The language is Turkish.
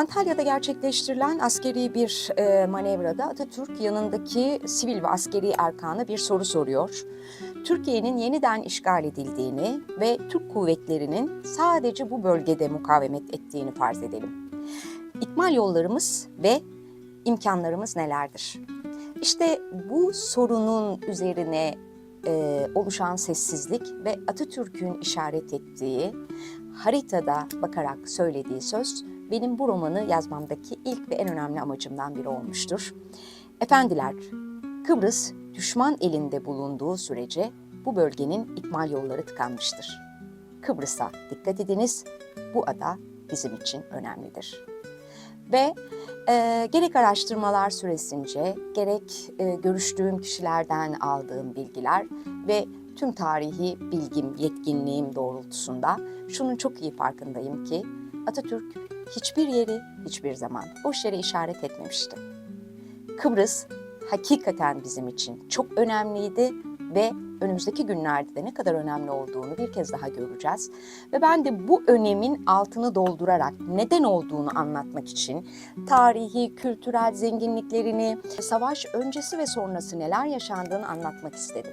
Antalya'da gerçekleştirilen askeri bir e, manevrada Atatürk yanındaki sivil ve askeri erkana bir soru soruyor. Türkiye'nin yeniden işgal edildiğini ve Türk kuvvetlerinin sadece bu bölgede mukavemet ettiğini farz edelim. İkmal yollarımız ve imkanlarımız nelerdir? İşte bu sorunun üzerine e, oluşan sessizlik ve Atatürk'ün işaret ettiği haritada bakarak söylediği söz benim bu romanı yazmamdaki ilk ve en önemli amacımdan biri olmuştur. Efendiler, Kıbrıs düşman elinde bulunduğu sürece bu bölgenin ikmal yolları tıkanmıştır. Kıbrıs'a dikkat ediniz, bu ada bizim için önemlidir. Ve e, gerek araştırmalar süresince, gerek e, görüştüğüm kişilerden aldığım bilgiler ve tüm tarihi bilgim, yetkinliğim doğrultusunda şunun çok iyi farkındayım ki Atatürk hiçbir yeri, hiçbir zaman boş yere işaret etmemişti. Kıbrıs hakikaten bizim için çok önemliydi ve önümüzdeki günlerde de ne kadar önemli olduğunu bir kez daha göreceğiz. Ve ben de bu önemin altını doldurarak neden olduğunu anlatmak için tarihi, kültürel zenginliklerini, savaş öncesi ve sonrası neler yaşandığını anlatmak istedim.